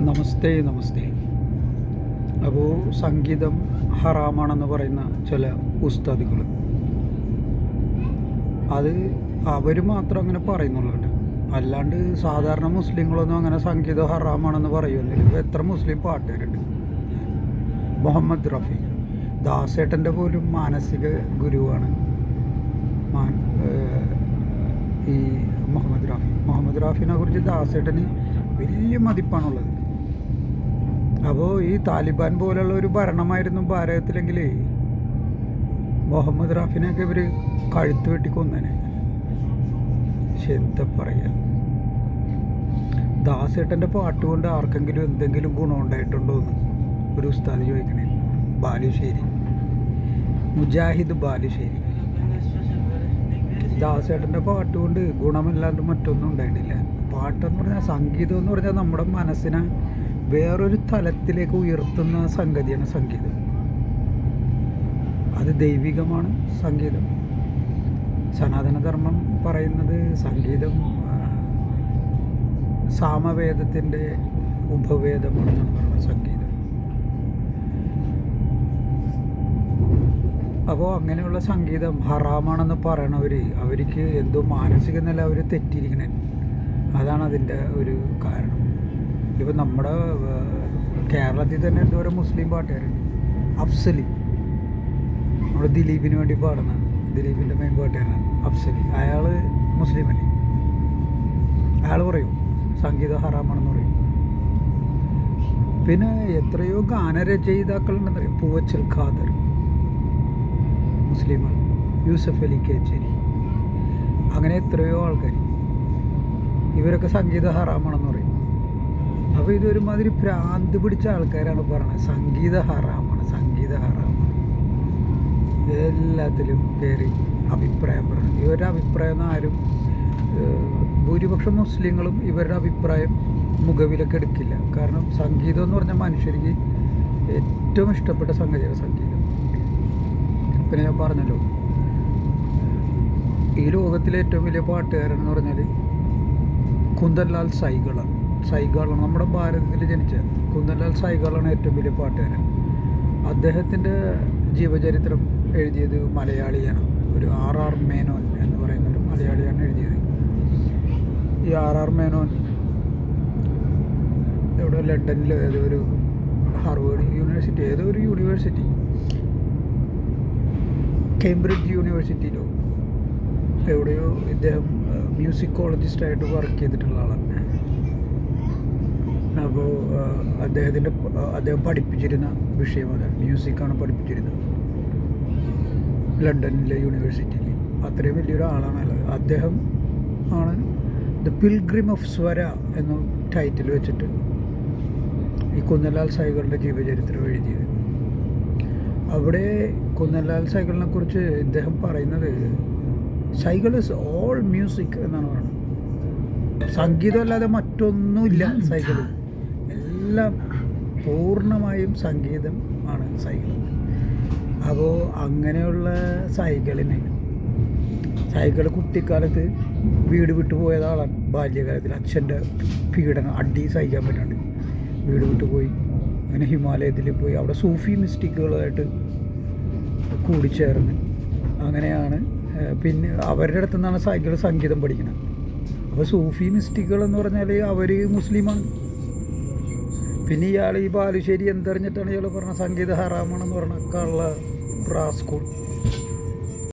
നമസ്തേ നമസ്തേ. അപ്പോൾ സംഗീതം ഹറാമാണെന്ന് പറയുന്ന ചില ഉസ്താദികൾ അത് അവർ മാത്രം അങ്ങനെ പറയുന്നുള്ളൂ അല്ലാണ്ട് സാധാരണ മുസ്ലിങ്ങളൊന്നും അങ്ങനെ സംഗീതം ഹറാമാണെന്ന് പറയുന്നില്ല. ഇപ്പോൾ എത്ര മുസ്ലിം പാട്ടുകാരുണ്ട്? മുഹമ്മദ് റഫി. ദാസേട്ടന്റെ പോലും മാനസിക ഗുരുവാണ്. ഈ മുഹമ്മദ് റാഫി. മുഹമ്മദ് റാഫിനെ കുറിച്ച് ദാസേട്ടന് വലിയ മതിപ്പാണുള്ളത്. അപ്പോൾ ഈ താലിബാൻ പോലുള്ള ഒരു ഭരണമായിരുന്നു ഭാരതത്തിലെങ്കിൽ മുഹമ്മദ് റാഫിനെയൊക്കെ ഇവർ കഴുത്ത് വെട്ടി കൊന്നനെ. പക്ഷെ എന്താ പറയാ? ദാസേട്ടന്റെ പാട്ട് കൊണ്ട് ആർക്കെങ്കിലും എന്തെങ്കിലും ഗുണമുണ്ടായിട്ടുണ്ടോ എന്ന് ഒരു ഉസ്താദ് ചോദിക്കണേ. ബാലുശ്ശേരി. മുജാഹിദ് ബാലുശ്ശേരി. ദാസേട്ടന്റെ പാട്ട് കൊണ്ട് ഗുണമല്ലാണ്ട് മറ്റൊന്നും ഉണ്ടായിട്ടില്ല. പാട്ടെന്ന് പറഞ്ഞാൽ സംഗീതം എന്ന് പറഞ്ഞാൽ നമ്മുടെ മനസ്സിനെ വേറൊരു തലത്തിലേക്ക് ഉയർത്തുന്ന സംഗതിയാണ് സംഗീതം. അത് ദൈവികമാണ് സംഗീതം. സനാതനധർമ്മം പറയുന്നത് സംഗീതം സാമവേദത്തിന്റെ ഉപവേദമാണെന്നാണ് പറയുന്നത് സംഗീതം. അപ്പോൾ അങ്ങനെയുള്ള സംഗീതം ഹറാമാണെന്ന് പറയണവർ അവർക്ക് എന്തോ മാനസിക നില അവർ തെറ്റിയിരിക്കണേ. അതാണ് അതിന്റെ ഒരു കാരണം. ഇപ്പോൾ നമ്മുടെ കേരളത്തിൽ തന്നെ എന്തോരം മുസ്ലിം പാട്ടുകാരുണ്ട്. അഫ്സലി. നമ്മുടെ ദിലീപിന് വേണ്ടി പാടുന്ന ദിലീപിന്റെ മെയിൻ പാട്ടുകാരനാണ് അഫ്സലി. അയാൾ മുസ്ലിമല്ലേ? അയാൾ പറയും സംഗീതം ഹറാമാണെന്ന് പറയും. പിന്നെ എത്രയോ ഗാനരചയിതാക്കളുണ്ടെന്ന് പറയും പൂവച്ചൽ ഖാദർ മുസ്ലിമാണ് യൂസഫ് അലി കേച്ചേരി. അങ്ങനെ എത്രയോ ആൾക്കാർ ഇവരൊക്കെ സംഗീത ഹറാമാണെന്ന് പറയും. അപ്പോൾ ഇതൊരുമാതിരി ഭ്രാന്ത് പിടിച്ച ആൾക്കാരാണ് പറയുന്നത് സംഗീത ഹറാമാണ് സംഗീത ഹറാമാണ്. എല്ലാത്തിലും കയറി അഭിപ്രായം പറയണം. ഇവരുടെ അഭിപ്രായം ആരും ഭൂരിപക്ഷം മുസ്ലിങ്ങളും ഇവരുടെ അഭിപ്രായം മുഖവിലൊക്കെ എടുക്കില്ല. കാരണം സംഗീതം എന്ന് പറഞ്ഞാൽ മനുഷ്യർക്ക് ഏറ്റവും ഇഷ്ടപ്പെട്ട സംഗതിയാണ് സംഗീതം. പിന്നെ ഞാൻ പറഞ്ഞല്ലോ. ഈ ലോകത്തിലെ ഏറ്റവും വലിയ പാട്ടുകാരൻ എന്ന് പറഞ്ഞാൽ കുന്ദൻലാൽ സൈഗളാണ്. സൈഗാളാണ്. നമ്മുടെ ഭാരതത്തിൽ ജനിച്ച കുന്നലാൽ സൈഗാളാണ് ഏറ്റവും വലിയ പാട്ടുകാരൻ. അദ്ദേഹത്തിന്റെ ജീവചരിത്രം എഴുതിയത് മലയാളിയാണ്. ഒരു ആർ ആർ മേനോൻ എന്ന് പറയുന്ന ഒരു മലയാളിയാണ് എഴുതിയത്. ഈ ആർ ആർ മേനോൻ എവിടെ? ലണ്ടനിൽ ഏതോ ഒരു ഹാർവേഡ് യൂണിവേഴ്സിറ്റി ഏതോ ഒരു യൂണിവേഴ്സിറ്റി. കേംബ്രിഡ്ജ് യൂണിവേഴ്സിറ്റിയിലോ എവിടെയോ ഇദ്ദേഹം മ്യൂസിക്കോളജിസ്റ്റായിട്ട് വർക്ക് ചെയ്തിട്ടുള്ള ആളാണ്. അപ്പോൾ അദ്ദേഹത്തിന്റെ അദ്ദേഹം പഠിപ്പിച്ചിരുന്ന വിഷയമാണ് മ്യൂസിക്കാണ് പഠിപ്പിച്ചിരുന്നത്. ലണ്ടനിലെ യൂണിവേഴ്സിറ്റിയിൽ. അത്രയും വലിയൊരാളാണ് അദ്ദേഹം ആണ് ദ പിൽഗ്രിം ഓഫ് സ്വര എന്ന ടൈറ്റിൽ വെച്ചിട്ട് ഈ കുന്നലാൽ സൈകളുടെ ജീവചരിത്രം എഴുതിയത്. അവിടെ കുന്നലാൽ സൈക്കിളിനെ കുറിച്ച് ഇദ്ദേഹം പറയുന്നത് സൈക്കിൾ ഇസ് ഓൾ മ്യൂസിക് എന്നാണ് പറയുന്നത്. സംഗീതമല്ലാതെ മറ്റൊന്നുമില്ല സൈക്കിൾ എല്ലാം പൂർണമായും സംഗീതം ആണ് സൈക്കിൾ. അപ്പോൾ അങ്ങനെയുള്ള സൈക്കിളിന് സൈക്കിൾ കുട്ടിക്കാലത്ത് വീട് വിട്ടു പോയത് ആളാണ് ബാല്യകാലത്തിൽ അച്ഛന്റെ പീഡനം അടി സഹിക്കാൻ പറ്റാണ്ട് വീട് വിട്ടു പോയി. അങ്ങനെ ഹിമാലയത്തിൽ പോയി. അവിടെ സൂഫി മിസ്റ്റിക്കുകളായിട്ട് കൂടിച്ചേർന്ന്. അങ്ങനെയാണ് പിന്നെ അവരുടെ അടുത്തു നിന്നാണ് സൈക്കിൾ സംഗീതം പഠിക്കുന്നത് അപ്പോൾ സൂഫി മിസ്റ്റിക്കുകൾ എന്ന് പറഞ്ഞാൽ അവർ മുസ്ലിമാണ്. പിന്നെ ഇയാൾ ഈ ബാലുശ്ശേരി എന്തറിഞ്ഞിട്ടാണ് ഇയാൾ പറഞ്ഞ സംഗീത ഹറാമാണെന്ന് പറഞ്ഞ കള്ള റാസ്കൂൾ.